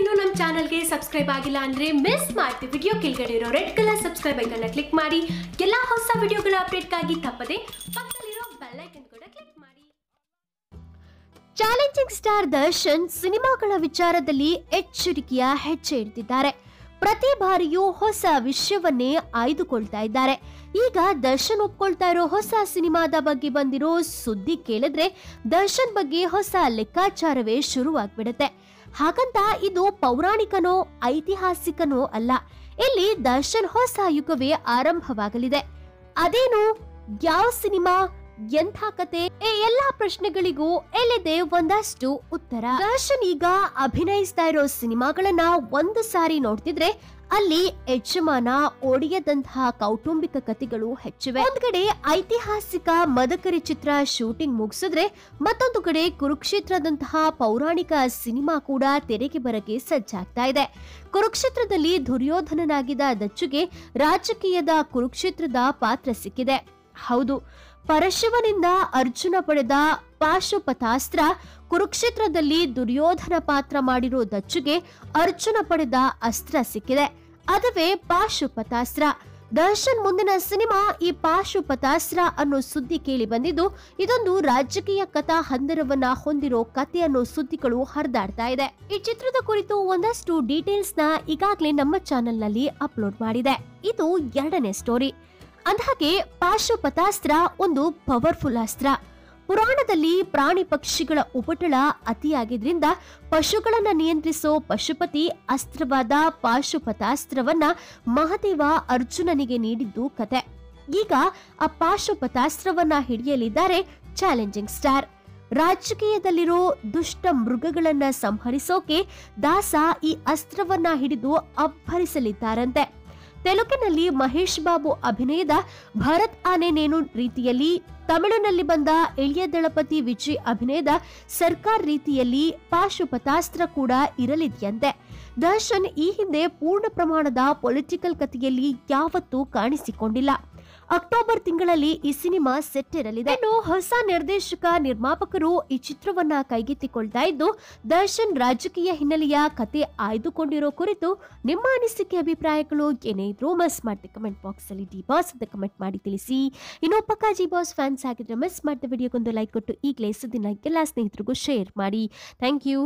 ಇನ್ನೂ ನಮ್ಮ ಚಾನಲ್ಗೆ ಸಬ್ಸ್ಕ್ರೈಬ್ ಆಗಿಲ್ಲ ಅಂದ್ರೆ ಮಿಸ್ ಮಾಡ್ತಿ ವಿಡಿಯೋ ಕೆಳಗಡೆ ಇರೋ ರೆಡ್ ಕಲರ್ ಸಬ್ಸ್ಕ್ರೈಬ್ ಐಕನ್ನ ಕ್ಲಿಕ್ ಮಾಡಿ. ಎಲ್ಲ ಹೊಸ ವಿಡಿಯೋಗಳ ಅಪ್ಡೇಟ್ಗಾಗಿ ತಪ್ಪದೆ ಪಕ್ಕದಲ್ಲಿರೋ ಬೆಲ್ ಐಕನ್ ಕೂಡ ಕ್ಲಿಕ್ ಮಾಡಿ. ಚಾಲೆಂಜಿಂಗ್ ಸ್ಟಾರ್ ದರ್ಶನ್ ಸಿನಿಮಾಗಳ ವಿಚಾರದಲ್ಲಿ ಎಚ್ಚರಿಕೆಯ ಹೆಜ್ಜೆ ಇಡ್ತಿದ್ದಾರೆ. ಪ್ರತಿ ಬಾರಿಯೂ ಹೊಸ ವಿಷಯವನ್ನೇ ಆಯ್ದುಕೊಳ್ತಾ ಇದ್ದಾರೆ. ಈಗ ದರ್ಶನ್ ಒಪ್ಕೊಳ್ತಾ ಇರೋ ಹೊಸ ಸಿನಿಮಾದ ಬಗ್ಗೆ ಬಂದಿರೋ ಸುದ್ದಿ ಕೇಳಿದ್ರೆ ದರ್ಶನ್ ಬಗ್ಗೆ ಹೊಸ ಲೆಕ್ಕಾಚಾರವೇ ಶುರುವಾಗ್ಬಿಡುತ್ತೆ. ಹಾಗಂತ ಇದು ಪೌರಾಣಿಕನೋ ಐತಿಹಾಸಿಕನೋ ಅಲ್ಲ. ಇಲ್ಲಿ ದರ್ಶನ್ ಹೊಸ ಯುಗವೇ ಆರಂಭವಾಗಲಿದೆ. ಅದೇನು ಯಾವ ಸಿನಿಮಾ? ಎಂಥ ಕತೆ ಈ ಎಲ್ಲಾ ಪ್ರಶ್ನೆಗಳಿಗೂ ಎಲ್ಲಿದೆ ಒಂದಷ್ಟು ಉತ್ತರ. ದರ್ಶನ್ ಈಗ ಅಭಿನಯಿಸ್ತಾ ಇರೋ ಸಿನಿಮಾಗಳನ್ನ ಒಂದು ಸಾರಿ ನೋಡ್ತಿದ್ರೆ ಅಲ್ಲಿ ಯಜಮಾನ ಒಡೆಯದಂತಹ ಕೌಟುಂಬಿಕ ಕಥೆಗಳು ಹೆಚ್ಚಿವೆ. ಒಂದ್ ಕಡೆ ಐತಿಹಾಸಿಕ ಮದಕರಿ ಚಿತ್ರ ಶೂಟಿಂಗ್ ಮುಗಿಸಿದ್ರೆ ಮತ್ತೊಂದು ಕಡೆ ಕುರುಕ್ಷೇತ್ರದಂತಹ ಪೌರಾಣಿಕ ಸಿನಿಮಾ ಕೂಡ ತೆರೆಗೆ ಬರಕ್ಕೆ ಸಜ್ಜಾಗ್ತಾ ಇದೆ. ಕುರುಕ್ಷೇತ್ರದಲ್ಲಿ ದುರ್ಯೋಧನನಾಗಿದ್ದ ದಚ್ಚುಗೆ ರಾಜಕೀಯದ ಕುರುಕ್ಷೇತ್ರದ ಪಾತ್ರ ಸಿಕ್ಕಿದೆ. ಹೌದು ಪರಶಿವನಿಂದ ಅರ್ಜುನ ಪಡೆದ ಪಾಶುಪತಾಸ್ತ್ರ ಕುರುಕ್ಷೇತ್ರದಲ್ಲಿ ದುರ್ಯೋಧನ ಪಾತ್ರ ಮಾಡಿರೋ ದಚ್ಚುಗೆ ಅರ್ಜುನ ಪಡೆದ ಅಸ್ತ್ರ ಸಿಕ್ಕಿದೆ. ಅದುವೇ ಪಾಶುಪತಾಸ್ತ್ರ ದರ್ಶನ್ ಮುಂದಿನ ಸಿನಿಮಾ ಈ ಪಾಶುಪತಾಸ್ತ್ರ ಅನ್ನೋ ಸುದ್ದಿ ಕೇಳಿ ಬಂದಿದ್ದು, ಇದೊಂದು ರಾಜಕೀಯ ಕಥಾ ಹಂದರವನ್ನ ಹೊಂದಿರೋ ಕತೆ ಅನ್ನೋ ಸುದ್ದಿಗಳು ಹರಿದಾಡ್ತಾ ಇದೆ. ಈ ಚಿತ್ರದ ಕುರಿತು ಒಂದಷ್ಟು ಡೀಟೇಲ್ಸ್ನ ಈಗಾಗಲೇ ನಮ್ಮ ಚಾನೆಲ್ನಲ್ಲಿ ಅಪ್ಲೋಡ್ ಮಾಡಿದೆ. ಇದು ಎರಡನೇ ಸ್ಟೋರಿ. ಅಂದಹಾಗೆ ಪಾಶುಪತಾಸ್ತ್ರ ಒಂದು ಪವರ್ಫುಲ್ ಅಸ್ತ್ರ. ಪುರಾಣದಲ್ಲಿ ಪ್ರಾಣಿ ಪಕ್ಷಿಗಳ ಉಪಟಳ ಅತಿಯಾಗಿದ್ರಿಂದ ಪಶುಗಳನ್ನ ನಿಯಂತ್ರಿಸೋ ಪಶುಪತಿ ಅಸ್ತ್ರವಾದ ಪಾಶುಪತಾಸ್ತ್ರವನ್ನ ಮಹದೇವ ಅರ್ಜುನನಿಗೆ ನೀಡಿದ್ದು ಕತೆ. ಈಗ ಆ ಪಾಶುಪತಾಸ್ತ್ರವನ್ನ ಹಿಡಿಯಲಿದ್ದಾರೆ ಚಾಲೆಂಜಿಂಗ್ ಸ್ಟಾರ್. ರಾಜಕೀಯದಲ್ಲಿರೋ ದುಷ್ಟ ಮೃಗಗಳನ್ನ ಸಂಹರಿಸೋಕೆ ದಾಸ ಈ ಅಸ್ತ್ರವನ್ನ ಹಿಡಿದು ಅಬ್ಬರಿಸಲಿದ್ದಾರಂತೆ. ತೆಲುಗಿನಲ್ಲಿ ಮಹೇಶ್ ಬಾಬು ಅಭಿನಯದ ಭರತ್ ಆನೆ ನೇನು ರೀತಿಯಲ್ಲಿ, ತಮಿಳಿನಲ್ಲಿ ಬಂದ ಎಳಿಯ ದಳಪತಿ ವಿಜಯ್ ಅಭಿನಯದ ಸರ್ಕಾರ್ ರೀತಿಯಲ್ಲಿ ಪಾಶುಪತಾಸ್ತ್ರ ಕೂಡ ಇರಲಿದೆಯಂತೆ. ದರ್ಶನ್ ಈ ಹಿಂದೆ ಪೂರ್ಣ ಪ್ರಮಾಣದ ಪೊಲಿಟಿಕಲ್ ಕಥೆಯಲ್ಲಿ ಯಾವತ್ತೂ ಕಾಣಿಸಿಕೊಂಡಿಲ್ಲ. ಅಕ್ಟೋಬರ್ ತಿಂಗಳಲ್ಲಿ ಈ ಸಿನಿಮಾ ಸೆಟ್ ಇರಲಿದೆ. ಇನ್ನು ಹೊಸ ನಿರ್ದೇಶಕ, ನಿರ್ಮಾಪಕರು ಈ ಚಿತ್ರವನ್ನ ಕೈಗೆತ್ತಿಕೊಳ್ತಾ ಇದ್ದು, ದರ್ಶನ್ ರಾಜಕೀಯ ಹಿನ್ನೆಲೆಯ ಕತೆ ಆಯ್ದುಕೊಂಡಿರೋ ಕುರಿತು ನಿಮ್ಮ ಅನಿಸಿಕೆ, ಅಭಿಪ್ರಾಯಗಳು ಏನೇ ಇದ್ರೂ ಮಿಸ್ ಮಾಡಿದೆ ಕಮೆಂಟ್ ಬಾಕ್ಸ್ ಅಲ್ಲಿ. ಡಿ ಬಾಸ್ ಅಂತ ಕಮೆಂಟ್ ಮಾಡಿ ತಿಳಿಸಿ. ಇನ್ನು ಪಕ್ಕ ಜಿ ಬಾಸ್ ಫ್ಯಾನ್ಸ್ ಆಗಿದ್ರೆ ಮಿಸ್ ಮಾಡಿದ ವಿಡಿಯೋಗೊಂದು ಲೈಕ್ ಕೊಟ್ಟು ಈಗಲೇ ಸುದಿನ ಎಲ್ಲ ಸ್ನೇಹಿತರಿಗೂ ಶೇರ್ ಮಾಡಿ. Thank you